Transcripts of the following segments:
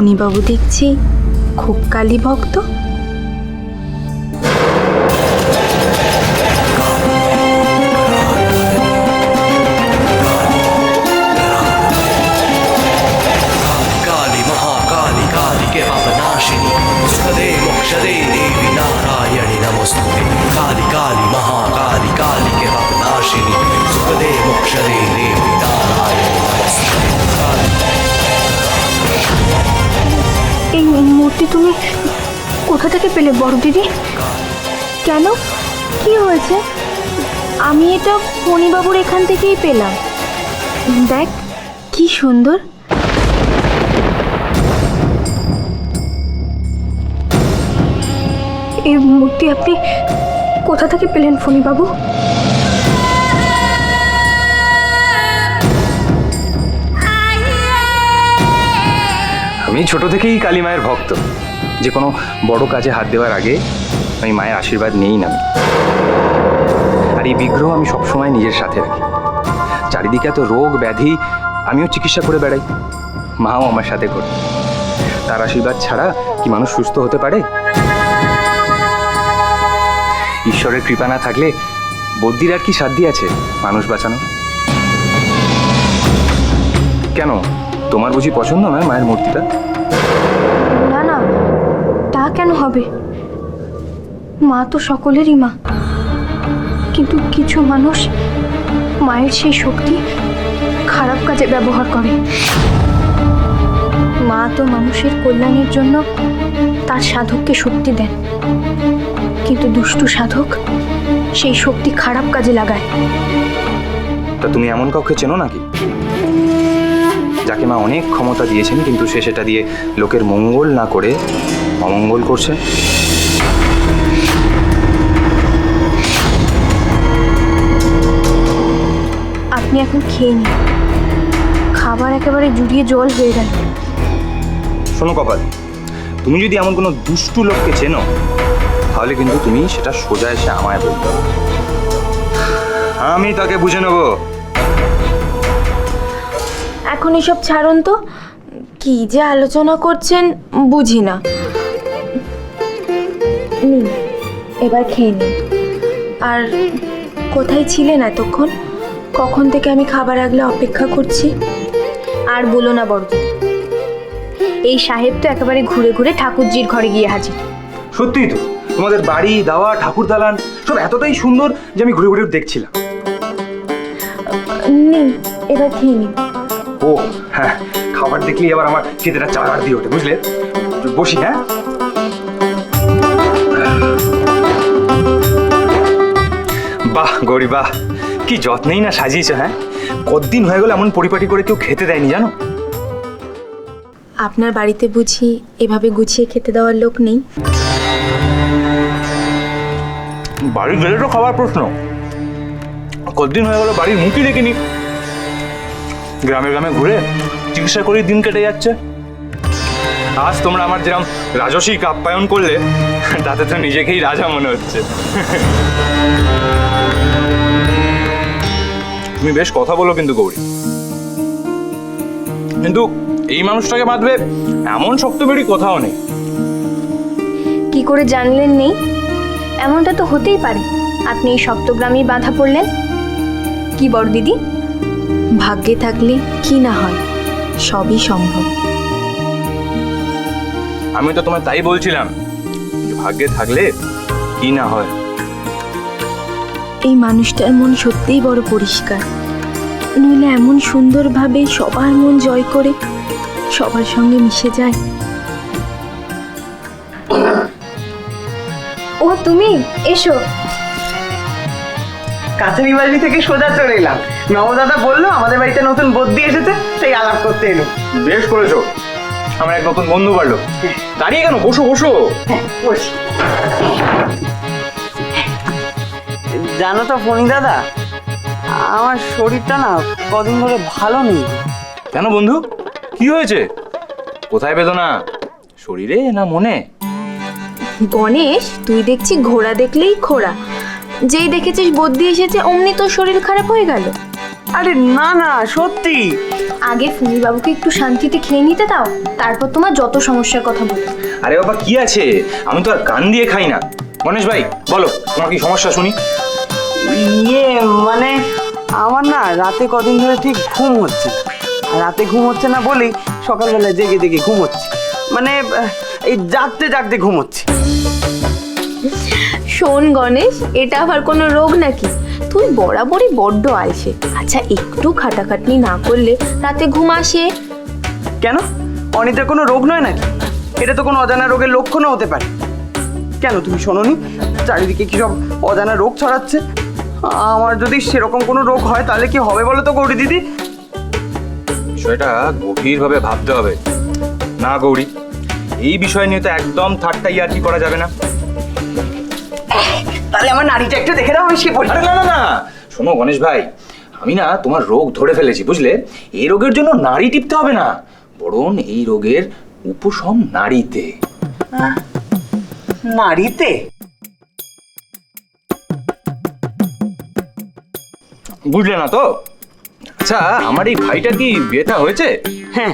ফণিবাবু দেখছি খুব কালী ভক্ত পেলে বড় দিদি? কেন? কি হয়েছে? আমি এটা ফণিবাবুর এখান থেকেই পেলাম। দেখ কি সুন্দর। এই মূর্তি আপনি কোথা থেকে পেলেন ফণিবাবু? আমি ছোট থেকেই কালী মায়ের ভক্ত। যে কোনো বড় কাজে হাত দেওয়ার আগে আমি মায়ের আশীর্বাদ নেই না। আর এই বিগ্রহ আমি সবসময় নিজের সাথে রাখি। চারিদিকে এত রোগ, ব্যাধি, আমিও চিকিৎসা করে বেড়াই। মাও আমার সাথে করে। তার আশীর্বাদ ছাড়া কি মানুষ সুস্থ হতে পারে? ঈশ্বরের কৃপা না থাকলে বদ্যির আর কি সাধ্যি আছে মানুষ বাঁচানো কেন? তোমার বুঝি পছন্দ নয় মায়ের মূর্তিটা? কেন হবে? মা তো সকলেরই মা। কিন্তু কিছু মানুষ মায়ের সেই শক্তি খারাপ কাজে ব্যবহার করে। মা তো মানুষের কল্যাণের জন্য তার সাধককে শক্তি দেন। কিন্তু দুষ্টু সাধক সেই শক্তি খারাপ কাজে লাগায়। তা তুমি এমন কাউকে চেনো নাকি? যাকে মা অনেক ক্ষমতা দিয়েছেন কিন্তু সে সেটা দিয়ে লোকের মঙ্গল না করে অমঙ্গল করছে। আপনি এখন খেয়ে নিন। খাবার একেবারে জুড়িয়ে জল হয়ে গেল। শোনো কপাল তুমি যদি এমন কোনো দুষ্টু লোককে চেনো তাহলে কিন্তু তুমি সেটা সোজা এসে আমায় বলবে। আমি তাকে বুঝে নেব। এখন এসব ছাড়ুন তো। কি যে আলোচনা করছেন বুঝি না। নিন এবার খেয়ে নিন। আর কোথায় ছিলেন এতক্ষণ? কখন থেকে আমি খাবার আগলে অপেক্ষা করছি? আর বলো না বড় এই সাহেব তো একেবারে ঘুরে ঘুরে ঠাকুরজির ঘরে গিয়ে হাজির। সত্যিই তো তোমাদের বাড়ি দাওয়া ঠাকুর দালান সব এতটাই সুন্দর যে আমি ঘুরে ঘুরে দেখছিলাম। নিন এবার খেয়ে নিন। ও হ্যাঁ খাবার দেখলেই আবার আমার খেতেটা চার দিয়ে ওঠে বুঝলে? বসি হ্যাঁ? বাহ গৌরী বাহ। কি যত্নেই না সাজিয়েছো হ্যাঁ? কতদিন হয়ে গেল এমন পরিপাটি করে কেউ খেতে দেয়নি জানো? আপনার বাড়িতে বুঝি এভাবে গুছিয়ে খেতে দেওয়ার লোক নেই? বাড়ি গেলে তো খাবার প্রশ্ন। কতদিন হয়ে গেল বাড়ির মুখই দেখিনি। গ্রামে গ্রামে ঘুরে চিকিৎসা করে দিন কেটে যাচ্ছে। আজ তোমরা আমার যেরকম রাজসিক আপ্যায়ন করলে, তাতে তো নিজেকেই রাজা মনে হচ্ছে। তুমি বেশ কথা বলো কিন্তু গৌরী। কিন্তু এই মানুষটাকে বাঁধবে এমন শক্ত বেড়ি কোথাও নেই। কি করে জানলেন নেই? এমনটা তো হতেই পারে। আপনি এই সপ্তগ্রামেই বাধা পড়লেন। কি বড় দিদি? ভাগ্যে থাকলে কি না হয়? সবই সম্ভব। আমি তো তোমায় তাই বলছিলাম ভাগ্যে থাকলে কি না হয়। এই মানুষটার মন সত্যিই বড় পরিষ্কার। নইলে এমন সুন্দরভাবে সবার মন জয় করে সবার সঙ্গে মিশে যায়। ও তুমি এসো। কাছারি বাড়ি থেকে সোজা চলে এলাম। নবদাদা বলল আমাদের বাড়িতে নতুন বদ্যি এসেছে সেই আলাপ করতে এলো। বেশ করেছ। আমার এক নতুন বন্ধু বাড়লো। দাঁড়িয়ে কেন? বসো বসো। হ্যাঁ, বসি। জানো তো ফণি দাদা আমার শরীরটা না কদিন ধরে ভালো নেই। কেন বন্ধু? কি হয়েছে? কোথায় বেদনা শরীরে না মনে? গণেশ তুই দেখছি ঘোড়া দেখলেই খোড়া। যেই দেখেছিস বদ্যি এসেছে অমনি তোর শরীর খারাপ হয়ে গেল। আরে না না সত্যি। আগে বাবুকে একটু শান্তিতে খেয়ে নিতে দাও তারপর তোমার যত সমস্যার কথা বলো আরে বাবা কি আছে? আমি তো আর কান দিয়ে খাই না। গণেশ ভাই বলো তোমার কি সমস্যা শুনি? ইয়ে মানে আমার না রাতে কদিন ধরে ঠিক ঘুম হচ্ছে না। আর রাতে ঘুম হচ্ছে না বলেই সকালবেলা জেগে জেগে ঘুম হচ্ছে। মানে আহ, এই জাগতে জাগতে ঘুম হচ্ছে। শোন গণেশ এটা আবার কোনো রোগ নাকি? তুই বরাবরই বড্ড আলসে। আচ্ছা একটু খাটাখাটনি না করলে রাতে ঘুম আসে? কেন? অনিতা কোনো রোগ নয় নাকি? এটা তো কোনো অজানা রোগের লক্ষণও হতে পারে। কেন তুমি শোনোনি? চারিদিকে কি সব অজানা রোগ ছড়াচ্ছে? আমার যদি সেরকম কোনো রোগ হয় তাহলে কি হবে বলো তো গৌরী দিদি? বিষয়টা গভীরভাবে ভাবতে হবে। না গৌরী এই বিষয় নিয়ে তো একদম ঠাট্টা ইয়ার্কি করা যাবে না। তাহলে আমার নারীটা একটু দেখে দাও আমি সে পড়ি আরে না না না। শোনো গণেশ ভাই আমি না তোমার রোগ ধরে ফেলেছি বুঝলে? এই রোগের জন্য নারী টিপতে হবে না বরং এই রোগের উপশম নারীতে। নারীতে? বুঝলে না তো? আচ্ছা আমার এই ভাইটা কি বিয়েটা হয়েছে? হ্যাঁ।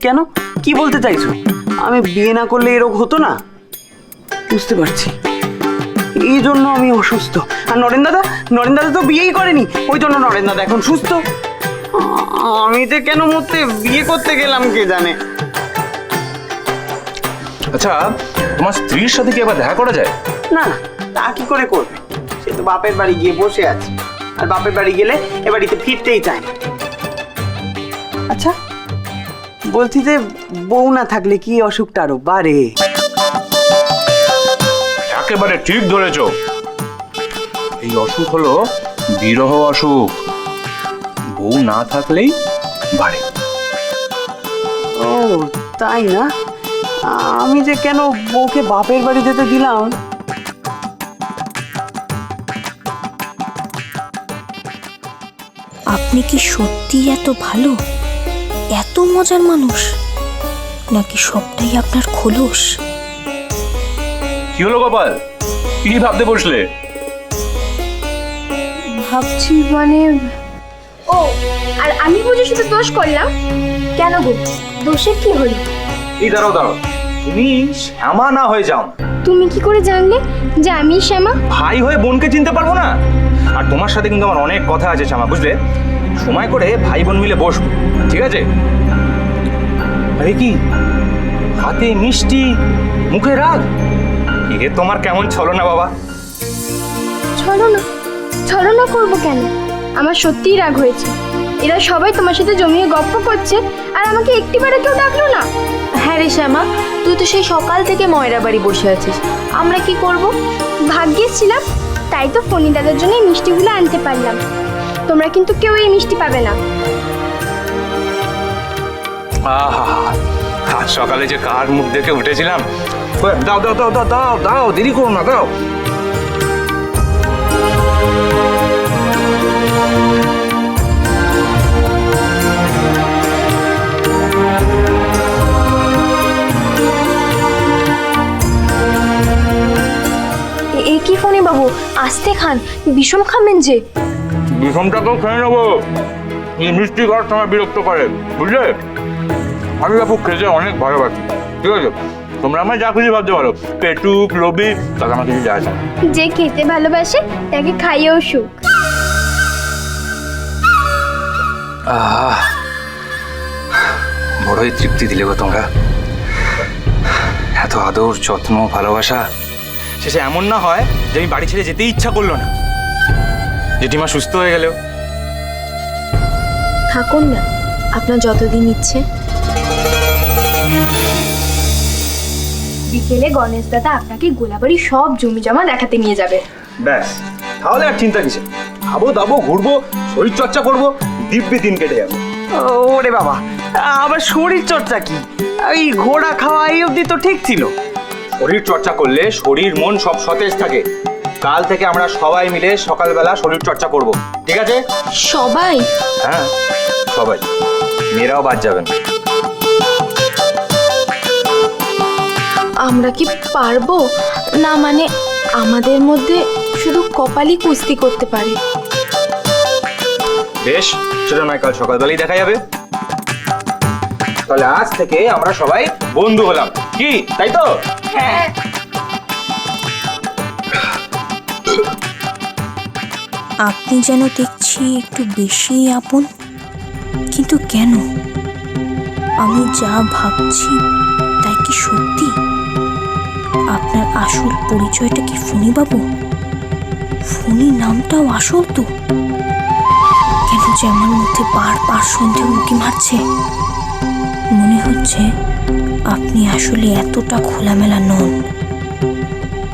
কেন? কি বলতে চাইছো? আমি বিয়ে না করলে এ রোগ হতো না? বুঝতে পারছি। এই জন্য আমি অসুস্থ। আর নরেন দাদা? নরেন দাদা তো বিয়েই করেনি। ওই জন্য নরেন দাদা এখন সুস্থ। আমি যে কেন মরতে বিয়ে করতে গেলাম কে জানে? আচ্ছা তোমার স্ত্রীর সাথে কি আবার দেখা করা যায়? না তা কি করে করবে? সে তো বাপের বাড়ি গিয়ে বসে আছে। আর বাপের বাড়ি গেলে এ বাড়িতে ফিরতেই চায় না। আচ্ছা বলছি যে বউ না থাকলে কি অসুখটা আরও বাড়ে? একেবারে ঠিক ধরেছ। এই অসুখ হলো বিরহ অসুখ। বউ না থাকলেই বাড়ে। ও তাই না? আমি যে কেন বউকে বাপের বাড়ি যেতে দিলাম? আপনি কি সত্যি এত ভালো? এত মজার মানুষ? নাকি সবটাই আপনার খোলস? কি হলো গোপাল? কি ভাবতে বসলে? ভাবছি মানে ও আর আমি বুঝি শুধু দোষ করলাম? কেন গো? দোষের কি হলো? এই দাঁড়াও দাঁড়াও। তুমি শ্যামা না হয়ে যাও। তুমি কি করে জানলে যে আমি শ্যামা? ভাই হয়ে বোনকে চিনতে পারব না? আর তোমার সাথে কিন্তু আমার অনেক কথা আছে শ্যামা বুঝলে? সময় করে ভাই বোন মিলে বসবো ঠিক আছে? আরে কি? হাতে মিষ্টি মুখে রাগ? এ তোমার কেমন ছলো না বাবা? ছলনা ছলনা করব কেন? আমার সত্যিই রাগ হয়েছে। এরা সবাই তোমার সাথে জমিয়ে গপ্প করছে আর আমাকে একটিবারও কেউ ডাকলো না। হ্যাঁ রে শ্যামা তুই তো সেই সকাল থেকে ময়রা বাড়ি বসে আছিস। আমরা কি করব? ভাগ্যে ছিলাম তাই তো ফণি দাদার জন্য মিষ্টিগুলো আনতে পারলাম। তোমরা কিন্তু কেউ এই মিষ্টি পাবে না। আহা আজ সকালে যে কার মুখ দেখে উঠেছিলাম দাও দাও দাও দাও দাও দাও দেরি করো না দাও। এ- কি ফোনে বাবু? আসতে খান বিষম খাবেন যে। বিষমটাকেও খেয়ে নেব। এই মিষ্টি ঘর সময় বিরক্ত করে বুঝলে? আমি বাপু খেতে অনেক ভালোবাসি ঠিক আছে? তোমরা আমার যা খুশি ভাবতে পারো। পেটুক লোভি তাকে আমার কিছু যায় না। যে খেতে ভালোবাসে তাকে খাইয়েও সুখ। আহ বড়ই তৃপ্তি দিলে গো তোমরা। এত আদর যত্ন ভালোবাসা শেষে এমন না হয় যে আমি বাড়ি ছেড়ে যেতেই ইচ্ছা করল না। জেঠিমা সুস্থ হয়ে গেলেও। থাকুন না আপনার যতদিন ইচ্ছে। বিকেলে গণেশ দাদা আপনাকে গোলাবাড়ি সব জমি জমা দেখাতে নিয়ে যাবে। ব্যাস তাহলে আর চিন্তা কিসে খাব দাবো ঘুরবো শরীর চর্চা করব দিব্যি দিন কেটে যাবে। ওরে বাবা আবার শরীর চর্চা কি? এই ঘোড়া খাওয়া এই অবধি তো ঠিক ছিল। শরীর চর্চা করলে শরীর মন সব সতেজ থাকে। কাল থেকে আমরা সবাই মিলে সকালবেলা শরীর চর্চা করব। ঠিক আছে? সবাই? হ্যাঁ সবাই। মেয়েরাও বাদ যাবেন। আমরা কি পারব? না মানে আমাদের মধ্যে শুধু কপালই কুস্তি করতে পারে। বেশ সেটা নয় কাল সকালবেলায় দেখা যাবে। তাহলে আজ থেকে আমরা সবাই বন্ধু হলাম। কি তাই তো? আপনি যেন দেখছি একটু বেশি আপন কিন্তু কেন? আমি যা ভাবছি তাই কি সত্যি? আপনার আসল পরিচয়টা কি ফণি বাবু ফণি নামটাও আসল তো। কেন যে আমার মধ্যে বারবার সন্দেহ উঁকি মারছে? মনে হচ্ছে আপনি আসলে এতটা খোলামেলা নন।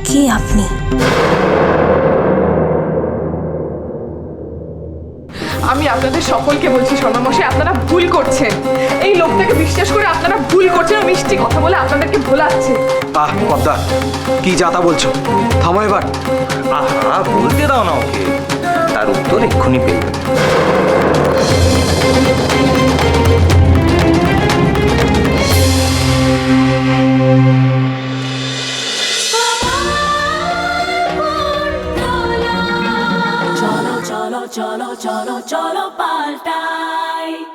কে আপনি? আমি আপনাদের সকলকে বলছি স্বর্ণমশাই আপনারা ভুল করছেন। এই লোকটাকে বিশ্বাস করে আপনারা ভুল করছেন মিষ্টি কথা বলে আপনাদেরকে ভোলাচ্ছে। আহ পদ্মা, কি যাতা বলছো? থামো এবার। আহা, বলতে দাও না ওকে। তার উত্তর এক্ষুনি পেয়ে। Cholo, cholo, cholo, paltai.